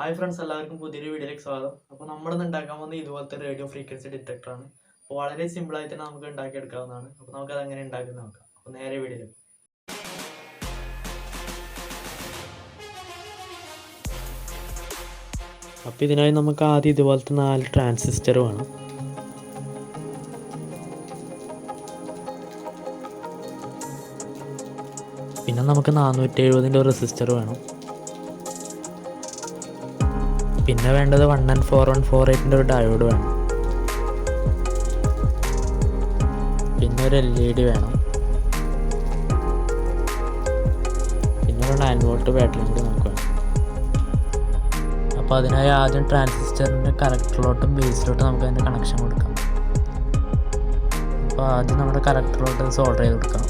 Hi friends എല്ലാവർക്കും പുതിയൊരു വീഡിയോയിലേക്ക് സ്വാഗതം. അപ്പോൾ നമ്മളിന്ന് ഉണ്ടാക്കാൻ പോകുന്നത് ഇതുപോലത്തെ റേഡിയോ ഫ്രീക്വൻസി ഡിറ്റക്ടറാണ് അപ്പോൾ വളരെ സിമ്പിളായിട്ട് തന്നെ നമുക്ക് ഉണ്ടാക്കിയെടുക്കാവുന്നതാണ്. അപ്പോൾ നമുക്ക് അത് എങ്ങനെ ഉണ്ടാക്കുന്നത് നോക്കാം. അപ്പോൾ നേരെ വീഡിയോ അപ്പോൾ ഇതിനായി നമുക്ക് ആദ്യം ഇതുപോലത്തെ നാല് ട്രാൻസിസ്റ്റർ വേണം. പിന്നെ നമുക്ക് നാനൂറ്റി എഴുപതിന്റെ റെസിസ്റ്റർ വേണം. പിന്നെ വേണ്ടത് one and four one four എയ്റ്റിന്റെ ഒരു ഡയോഡ് വേണം. പിന്നെ ഒരു എൽ ഇ ഡി വേണം. പിന്നെ ഒരു നയൻ വോൾട്ട് ബാറ്ററി കൂടി നമുക്ക് വേണം. അപ്പോൾ അതിനായി ആദ്യം ട്രാൻസിസ്റ്ററിന്റെ കറക്റ്ററിലോട്ടും ബേസിലോട്ടും നമുക്ക് അതിന്റെ കണക്ഷൻ കൊടുക്കാം. അപ്പോൾ ആദ്യം നമ്മുടെ കറക്റ്ററിലോട്ട് സോൾഡർ ചെയ്ത് കൊടുക്കാം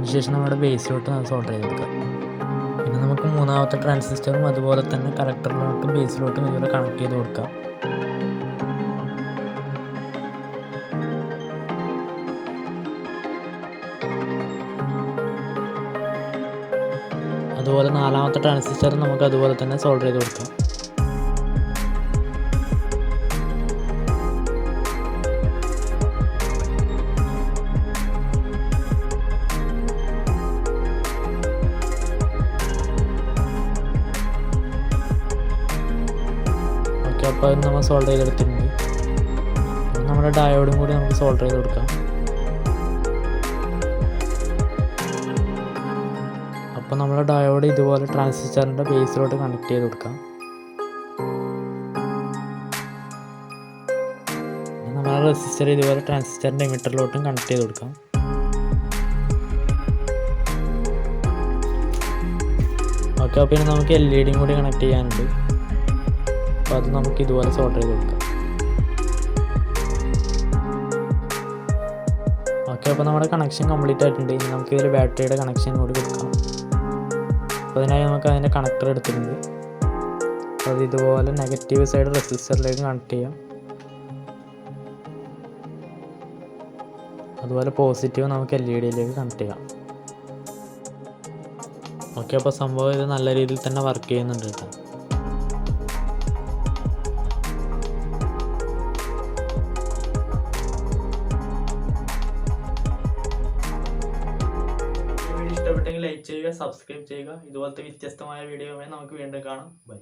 അതിനുശേഷം നമ്മുടെ ബേസിലോട്ട് സോൾഡർ ചെയ്ത് കൊടുക്കാം പിന്നെ നമുക്ക് മൂന്നാമത്തെ ട്രാൻസിസ്റ്ററും അതുപോലെ തന്നെ കറക്റ്ററിലോട്ടും ബേസിലോട്ടും ഇതുപോലെ കണക്ട് ചെയ്ത് കൊടുക്കാം. അതുപോലെ നാലാമത്തെ ട്രാൻസിസ്റ്റർ നമുക്ക് അതുപോലെ തന്നെ സോൾഡർ ചെയ്ത് കൊടുക്കാം. ഓക്കെ അപ്പോൾ അത് നമ്മൾ സോൾഡർ ചെയ്തെടുത്തിട്ടുണ്ട് നമ്മുടെ ഡയോഡും കൂടി നമുക്ക് സോൾഡർ ചെയ്ത് കൊടുക്കാം. അപ്പോൾ നമ്മുടെ ഡയോഡ് ഇതുപോലെ ട്രാൻസിസ്റ്ററിന്റെ ബേസിലോട്ട് കണക്ട് ചെയ്ത് കൊടുക്കാം. നമ്മുടെ റെസിസ്റ്റർ ഇതുപോലെ ട്രാൻസിസ്റ്ററിന്റെ എമിറ്ററിലോട്ടും കണക്ട് ചെയ്ത് കൊടുക്കാം. ഓക്കെ അപ്പോൾ നമുക്ക് എൽ ഇ ഡിയും കൂടി കണക്ട് ചെയ്യാനുണ്ട്. അപ്പോൾ അത് നമുക്ക് ഇതുപോലെ സോൾഡർ ചെയ്ത് കൊടുക്കാം. ഓക്കെ അപ്പോൾ നമ്മുടെ കണക്ഷൻ കംപ്ലീറ്റ് ആയിട്ടുണ്ട്. ഇനി നമുക്ക് ഇതിൽ ബാറ്ററിയുടെ കണക്ഷൻ കൂടി കൊടുക്കാം. അപ്പോൾ അതിനായി നമുക്ക് അതിന്റെ കണക്ടർ എടുത്തിട്ടുണ്ട്. അത് ഇതുപോലെ നെഗറ്റീവ് സൈഡ് റെസിസ്റ്ററിലേക്ക് കണക്ട് ചെയ്യാം. അതുപോലെ പോസിറ്റീവ് നമുക്ക് എൽ ഇ ഡിയിലേക്ക് കണക്ട് ചെയ്യാം. ഓക്കെ അപ്പോൾ സംഭവം ഇത് നല്ല രീതിയിൽ തന്നെ വർക്ക് ചെയ്യുന്നുണ്ട് കേട്ടോ. ഇഷ്ടപ്പെട്ടെങ്കിൽ ലൈക്ക് ചെയ്യുക സബ്സ്ക്രൈബ് ചെയ്യുക. ഇതുപോലത്തെ വ്യത്യസ്തമായ വീഡിയോയുമായി നമുക്ക് വീണ്ടും കാണാം. ബൈ